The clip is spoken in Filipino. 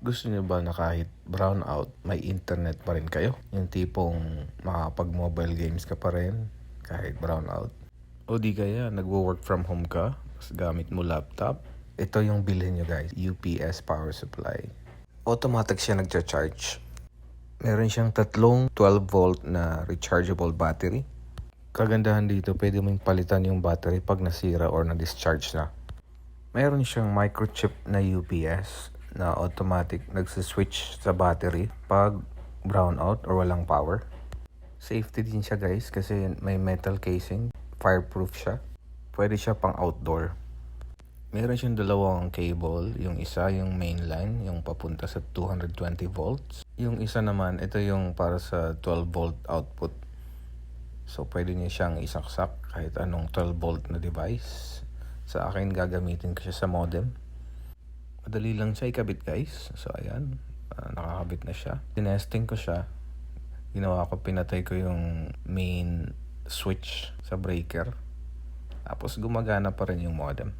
Gusto niyo ba na kahit brown out, may internet pa rin kayo? Yung tipong makapag-mobile games ka pa rin kahit brown out. O di kaya nagwo-work from home ka, tapos gamit mo laptop. Ito yung bilhin nyo guys, UPS power supply. Automatic siya nagcha-charge. Meron siyang tatlong 12 volt na rechargeable battery. Kagandahan dito, pwede mong palitan yung battery pag nasira or na-discharge na. Meron siyang microchip na UPS na automatic nagsiswitch sa battery pag brown out or walang power. Safety din siya guys kasi may metal casing, fireproof siya. Pwede siya pang outdoor. Meron siyang dalawang cable. Yung isa, yung main line, yung papunta sa 220 volts. Yung isa naman, ito yung para sa 12 volt output. So, pwede niya siyang isaksak kahit anong 12 volt na device. Sa akin, gagamitin ko siya sa modem. Madali lang siya ikabit guys. So, ayan. Ah, nakakabit na siya. Tinesting ko siya. Ginawa ko, pinatay ko yung main switch sa breaker. Tapos gumagana pa rin yung modem.